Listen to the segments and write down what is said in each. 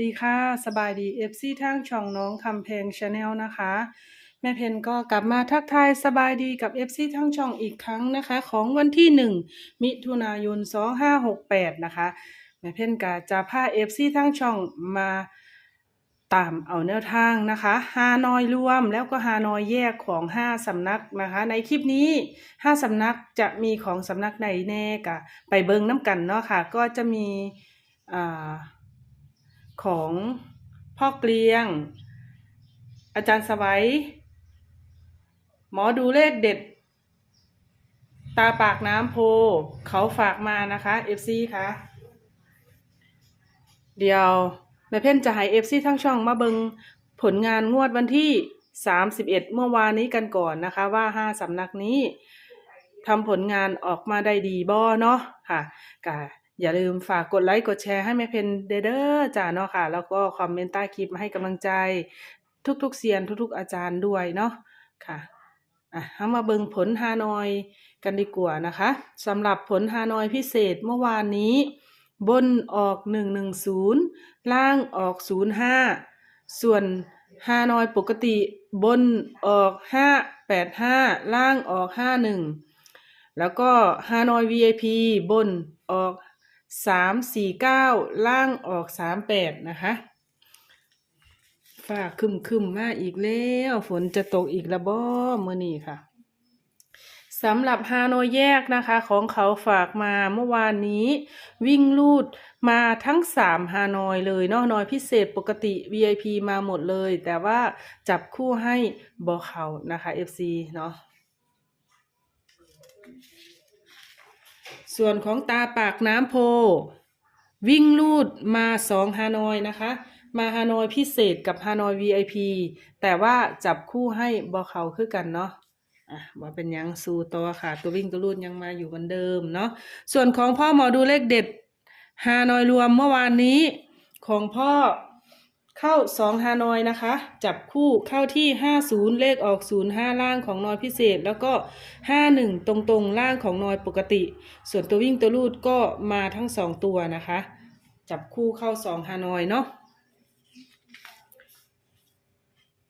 ดีค่ะ สบายดีเอฟซีทางช่องน้องคำเพลงชาแนลนะคะ แม่เพนก็กลับมาทักทายสบายดีกับเอฟซีทางช่องอีกครั้งนะคะ ของวันที่หนึ่งมิถุนายน2568นะคะ แม่เพนก็จะพาเอฟซีทางช่องมาตามเอาแนวทางนะคะฮานอยรวมแล้วก็ฮานอยแยกของ 5สำนักนะคะ ในคลิปนี้ 5สำนักจะมีของสำนักไหนแน่กะไปเบิงน้ำกันเนาะค่ะ ก็จะมีอ่า ของพ่อเกลียง อาจารย์สวัย หมอดูเลขเด็ด ตาปากน้ำโพ เขาฝากมานะคะ FC ค่ะ เดี๋ยวแม่เพ่นจะให้ FC ทั้งช่องมาเบิงผลงานงวดวันที่ 31 เมื่อวานนี้กันก่อนนะคะว่า 5สำนักนี้ทำผลงานออกมาได้ดีบ่เนาะค่ะกะ อย่าลืมฝากกดไลค์กดแชร์ให้แม่เพนเดอเด้อจ้าเนาะค่ะ แล้วก็คอมเมนต์ใต้คลิปมาให้กำลังใจ ทุกๆเซียนทุกๆอาจารย์ด้วยเนาะค่ะอะเอามาเบิงผลฮานอยกันดีกว่านะคะสำหรับผลฮานอยพิเศษเมื่อวานนี้ บนออก 110 ล่างออก 05 ส่วนฮานอยปกติบนออก 585 ล่างออก 51 แล้วก็ฮานอย VIP บนออก 349ล่างออก38นะคะฟ้าคึมคึมมาอีกแล้ว ฝนจะตกอีกและบ่มื้อนี้ค่ะสำหรับฮานอยแยกนะคะ ของเขาฝากมาเมื่อวานนี้ วิ่งลูดมาทั้ง3ฮานอยเลยเนาะนอยพิเศษปกติ VIP มาหมดเลย แต่ว่าจับคู่ให้บอเขานะคะ FC เนาะ ส่วนของตาปากน้ำโพ วิ่งลูดมา2ฮานอยนะคะ มาฮานอยพิเศษกับฮานอย VIP แต่ว่าจับคู่ให้บอเขาคือกันเนาะอะว่าเป็นยังสู้ต่อค่ะ ตัววิ่งตัวรูดยังมาอยู่เหมือนเดิมเนาะส่วนของพ่อหมอดูเลขเด็ดฮานอยรวมเมื่อวานนี้ของพ่อ เข้าสองฮานอยนะคะ จับคู่เข้าที่ห้าศูนย์เลขออกศูนย์ห้าล่างของนอยพิเศษ แล้วก็ห้าหนึ่งตรงตรงๆล่างของนอยปกติ ส่วนตัววิ่งตัวรูดก็มาทั้งสองตัวนะคะ จับคู่เข้าสองฮานอยเนาะ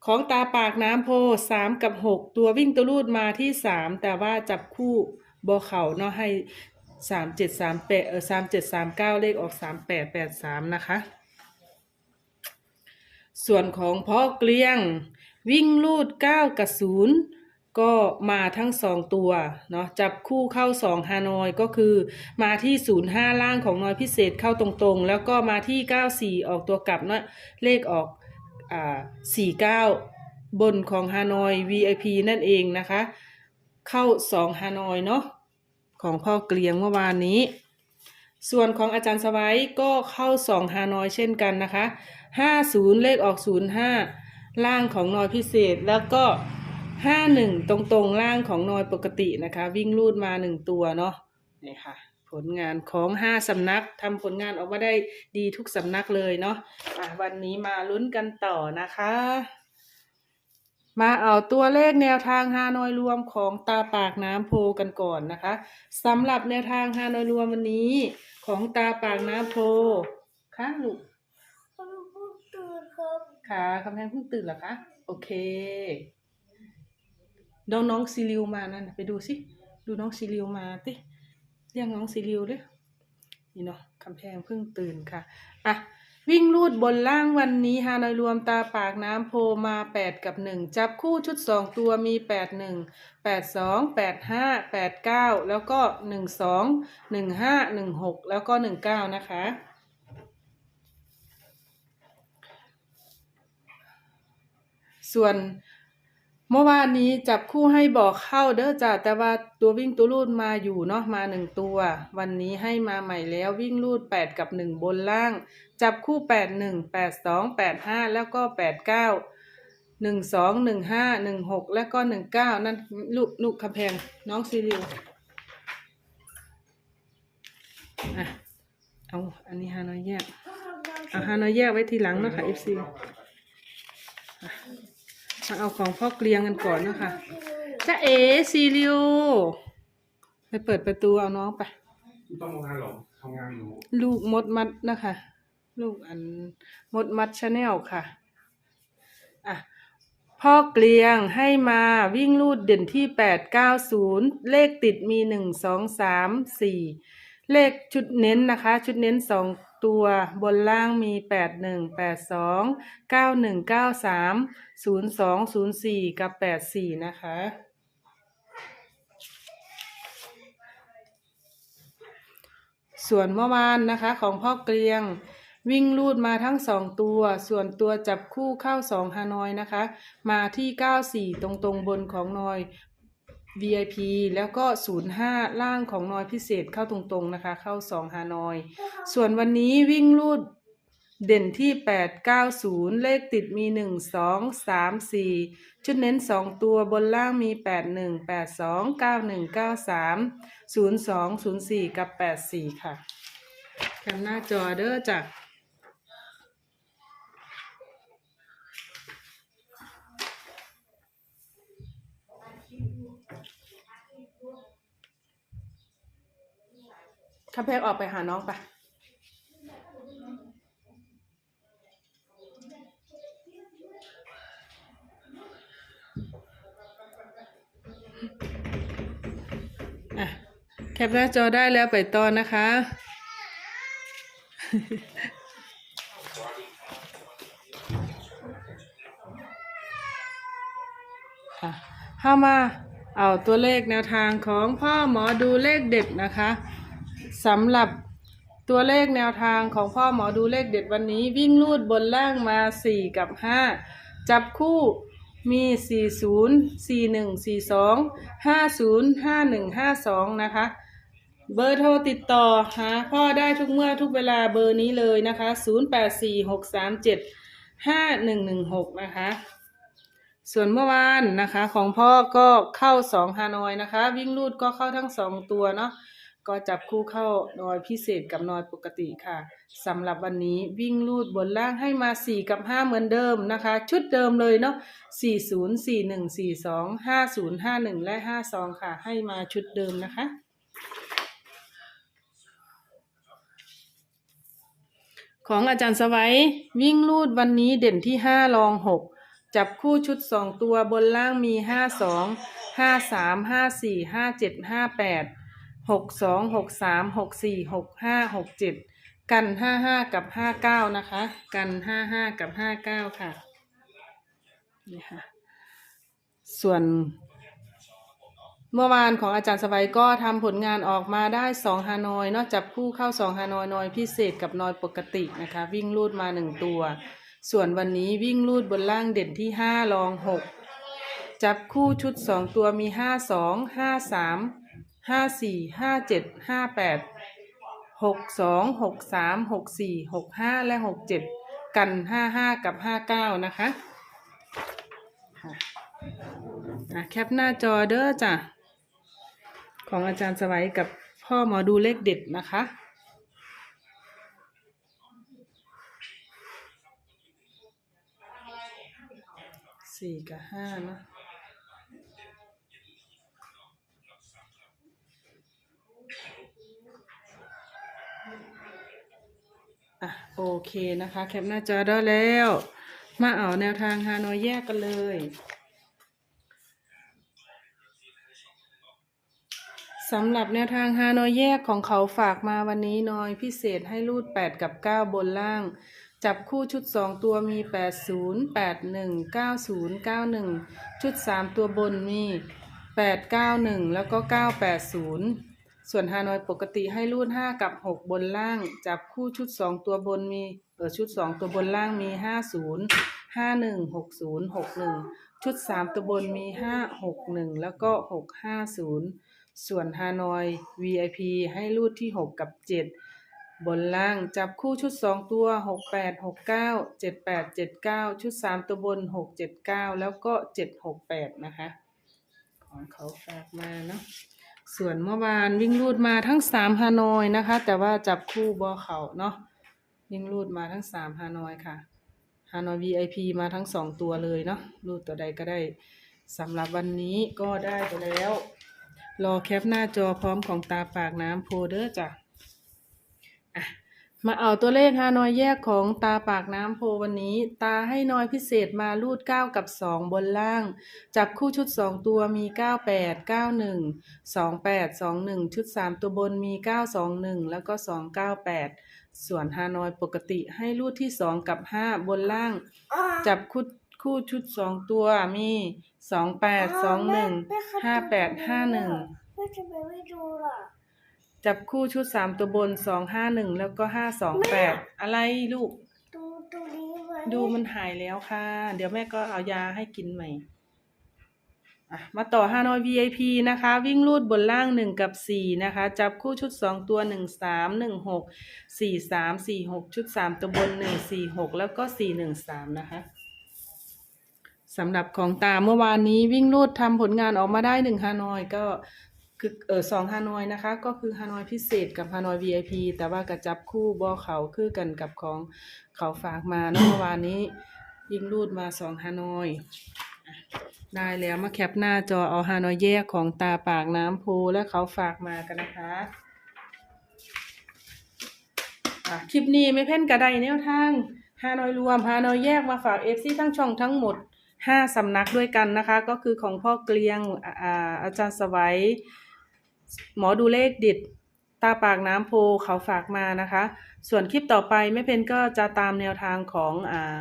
ของตาปากน้ำโพสามกับหกตัววิ่งตัวรูดมาที่สามแต่ว่าจับคู่บอเข่าเนาะให้สามเจ็ดสามแปดเออสามเจ็ดสามเก้าเลขออกสามแปดแปดสามนะคะ ส่วนของพ่อเกลียง วิ่งลูดเก้ากับศูนย์ก็มาทั้งสองตัวเนาะจับคู่เข้าสองฮานอยก็คือ มาที่ศูนย์ห้าล่างของน้อยพิเศษเข้าตรงๆ แล้วก็มาที่เก้าสี่ออกตัวกลับเนาะเลขออกอ่าสี่เก้าบนของฮานอย VIP นั่นเองนะคะ เข้าสองฮานอยเนาะของพ่อเกลียงเมื่อวานนี้ ส่วนของอาจารย์สวัยก็เข้าสองฮานอยเช่นกันนะคะห้าศูนย์เลขออกศูนย์ห้าล่างของนอยพิเศษแล้วก็ห้าหนึ่งตรงๆล่างของนอยปกตินะคะ วิ่งรูดมาหนึ่งตัวเนาะนี่ค่ะ ผลงานของห้าสำนักทำผลงานออกมาได้ดีทุกสำนักเลยเนาะะวันนี้มาลุ้นกันต่อนะคะ มาเอาตัวเลขแนวทางฮานอยรวมของตาปากน้ำโพกันก่อนนะคะสำหรับแนวทางฮานอยรวมวันนี้ของตาปากน้ำโพค่ะลูกผมเพิ่งตื่นครับค่ะคำแพงเพิ่งตื่นเหรอคะ โอเค น้องน้องซีริวมานั่นน่ะไปดูสิ ดูน้องซีริวมาติเรียกน้องซีริวเลยนี่เนาะคำแพงเพิ่งตื่นค่ะ อะ วิ่งลูดบนล่างวันนี้ฮานอยรวมตาปากน้ำโพมาแปดกับหนึ่งจับคู่ชุดสองตัวมีแปดหนึ่งแปดสองแปดห้าแปดเก้าแล้วก็หนึ่งสองหนึ่งห้าหนึ่งหกแล้วก็หนึ่งเก้านะคะ ส่วน เมื่อวานนี้จับคู่ให้บอกเข้าเด้อจ้ะแต่ว่าตัววิ่งตัวรูดมาอยู่เนาะมาหนึ่งตัว วันนี้ให้มาใหม่แล้ววิ่งรูดแปดกับหนึ่งบนล่าง จับคู่แปดหนึ่งแปดสองแปดห้าแล้วก็แปดเก้าหนึ่งสองหนึ่งห้าหนึ่งหกแล้วก็หนึ่งเก้านั่นลูกลูกคำแพงน้องซีริวอะเอาอันนี้ฮานอยแยกเอาฮานอยแยกไว้ทีหลังเนาะค่ะ FC มาเอาของพ่อเกลียงกันก่อนเนาะคะจ้าเอซีริวไปเปิดประตูเอาน้องไปต้องทำงานหรอทำงานอยู่ลูกมดมัดนะคะ ลูกอันมดมัดชาแนลค่ะอะพ่อเกลียงให้มาวิ่งลูดเด่นที่แปดเก้าศูนย์เลขติดมีหนึ่งสองสามสี่เลขชุดเน้นนะคะ ชุดเน้นสอง ตัวบนล่างมีแปดหนึ่งแปดสองเก้าหนึ่งเก้าสามศูนย์สองศูนย์สี่กับแปดสี่นะคะ ส่วนเมื่อวานนะคะของพ่อเกลียงวิ่งลูดมาทั้งสองตัว ส่วนตัวจับคู่เข้าสองฮานอยนะคะ มาที่เก้าสี่ตรงตรงๆบนของนอย VIP แล้วก็ศูนย์ห้าล่างของนอยพิเศษเข้าตรงๆนะคะ เข้าสองฮานอย ส่วนวันนี้วิ่งลูดเด่นที่แปดเก้าศูนย์เลขติดมีหนึ่งสองสามสี่ชุดเน้นสองตัวบนล่างมีแปดหนึ่งแปดสองเก้าหนึ่งเก้าสามศูนย์สองศูนย์สี่กับแปดสี่ค่ะแคมหน้าจอเด้อจ้ะ ข้าเพกออกไปหาน้องไปอะแคปหน้าจอได้แล้วไปตอนะคะคะ เข้ามาเอาตัวเลขแนวทางของพ่อหมอดูเลขเด็ดนะคะ สำหรับตัวเลขแนวทางของพ่อหมอดูเลขเด็ดวันนี้ วิ่งลูดบนล่างมา 4 กับ 5 จับคู่มี 40 41 42 50 51 52 นะคะ เบอร์โทรติดต่อหาพ่อได้ทุกเมื่อทุกเวลาเบอร์นี้เลยนะคะ 084637 5116 นะคะ ส่วนเมื่อวานนะคะของพ่อก็เข้าสองฮานอยนะคะ วิ่งลูดก็เข้าทั้งสองตัวเนาะ ก็จับคู่เข้านอยพิเศษกับนอยปกติค่ะสำหรับวันนี้วิ่งลูดบนล่างให้มาสี่กับห้าเหมือนเดิมนะคะ ชุดเดิมเลยเนาะสี่ศูนย์สี่หนึ่งสี่สองห้าศูนย์ห้าหนึ่งและห้าสองค่ะ ให้มาชุดเดิมนะคะ ของอาจารย์สวัยวิ่งลูดวันนี้เด่นที่ห้ารองหกจับคู่ชุดสองตัวบนล่างมีห้าสอง หกสองหกสามหกสี่หกห้าหกเจ็ดกันห้าห้ากับห้าเก้านะคะ กันห้าห้ากับห้าเก้าค่ะนี่ค่ะ ส่วนเมื่อวานของอาจารย์สบายก็ทำผลงานออกมาได้สองฮานอยนอกจับคู่เข้าสองฮานอยนอยพิเศษกับนอยปกตินะคะ วิ่งลูดมาหนึ่งตัว ส่วนวันนี้วิ่งลูดบนล่างเด่นที่ห้ารองหกจับคู่ชุดสองตัวมีห้าสองห้าสาม ห้าสี่ห้าเจ็ดห้าแปดหกสองหกสามหกสี่หกห้าและหกเจ็ดกันห้าห้ากับห้าเก้านะคะค่ะแคปหน้าจอเด้อจ้ะ ของอาจารย์สวัยกับพ่อหมอดูเลขเด็ดนะคะสี่กับห้านะ อะโอเคนะคะ แคปหน้าจอได้แล้ว มาเอาแนวทางฮานอยแยกกันเลยสำหรับแนวทางฮานอยแยกของเขาฝากมาวันนี้นอยพิเศษให้รูด 8 กับ 9 บนล่าง จับคู่ชุด 2 ตัวมี 80 81 90 91 ชุด 3 ตัวบนมี 891 แล้วก็ 980 ส่วนฮานอยปกติให้รูด 5 กับ 6 บนล่าง จับคู่ชุด 2 ตัวบนมีเออชุด 2 ตัวบนล่างมี 50 51 60 61 ชุด 3 ตัวบนมี 5 61 แล้วก็ 650 ส่วนฮานอย VIP ให้รูดที่ 6 กับ 7 บนล่างจับคู่ชุด 2 ตัว 68 69 78 79 ชุด 3 ตัวบน 679 แล้วก็ 768 นะคะ ของเขาฝากมาเนาะ ส่วนเมื่อวานวิ่งรูดมาทั้งสามฮานอยนะคะ แต่ว่าจับคู่บอเขาเนาะวิ่งรูดมาทั้งสามฮานอยค่ะฮานอย VIP มาทั้งสองตัวเลยเนาะรูดตัวใดก็ได้สำหรับวันนี้ก็ได้ไปแล้ว รอแคปหน้าจอพร้อมของตาปากน้ำโพเดอร์จ้ะ มาเอาตัวเลขฮานอยแยกของตาปากน้ำโพวันนี้ ตาให้น้อยพิเศษมารูด 9 กับ 2 บนล่าง จับคู่ชุด 2 ตัวมี 98 91 28 21 ชุด 3 ตัวบนมี 921 แล้วก็ 298 ส่วนฮานอยปกติให้รูดที่ 2 กับ 5 บนล่าง จับคู่คู่ชุด 2 ตัวมี 28 21 58 51ไม่ จะไปไม่ดูล่ะจับคู่ชุดสามตัวบนสองห้าหนึ่งแล้วก็ห้าสองแปดอะไรลูก ดูตัวนี้ไว้ดูมันหายแล้วค่ะ เดี๋ยวแม่ก็เอายาให้กินใหม่อะมาต่อฮานอย VIP นะคะ วิ่งลูดบนล่างหนึ่งกับสี่นะคะ จับคู่ชุดสองตัวหนึ่งสามหนึ่งหกสี่สามสี่หกชุดสามตัวบนหนึ่งสี่หกแล้วก็สี่หนึ่งสามนะคะสำหรับของตาเมื่อวานนี้วิ่งลูดทำผลงานออกมาได้หนึ่งฮานอยก็ คือเออสองฮานอยนะคะ ก็คือฮานอยพิเศษกับฮานอย VIP แต่ว่ากระจับคู่บอเขาคือกันกับของเขาฝากมาเนอะเมื่อวานนี้วิ่งลูดมาสองฮานอยได้แล้วมาแคปหน้าจอเอาฮานอยแยกของตาปากน้ำโพและเขาฝากมากันนะคะคลิปนี้ไม่เพ่นกระไดแนวทางฮานอยรวมฮานอยแยกมาฝากเอฟซีทั้งช่องทั้งหมดห้าสำนักด้วยกันนะคะ ก็คือของพ่อเกลียงอาอาจารย์สวัย หมอดูเลขดิดตาปากน้ำโพเขาฝากมานะคะ ส่วนคลิปต่อไปแม่เพนก็จะตามแนวทางของอ่า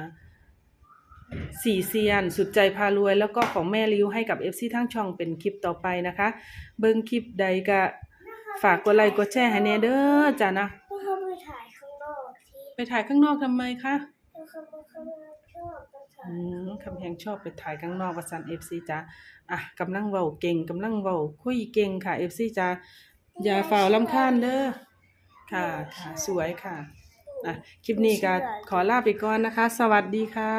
สี่เซียน สุดใจพารวย แล้วก็ของแม่ริ้วให้กับ FC ทั้งช่องเป็นคลิปต่อไปนะคะ เบิ่งคลิปใดก็ฝากกดไลค์กดแชร์ให้แน่เด้อจ้ะนะเมื่อเขาไปถ่ายข้างนอกที่ไปถ่ายข้างนอกทำไมคะเมื่อเขาไปข้างนอกชอบไปถ่ายอืม คำแพงชอบไปถ่ายข้างนอกประสันเอฟซีจ้าอะกำลังเว้าเก่งกำลังเว้าคุยเก่งค่ะเอฟซีจ้าอย่าฝ่าลำคาญเด้อค่ะค่ะสวยค่ะอะคลิปนี้ก็ขอลาไปก่อนนะคะ สวัสดีค่ะ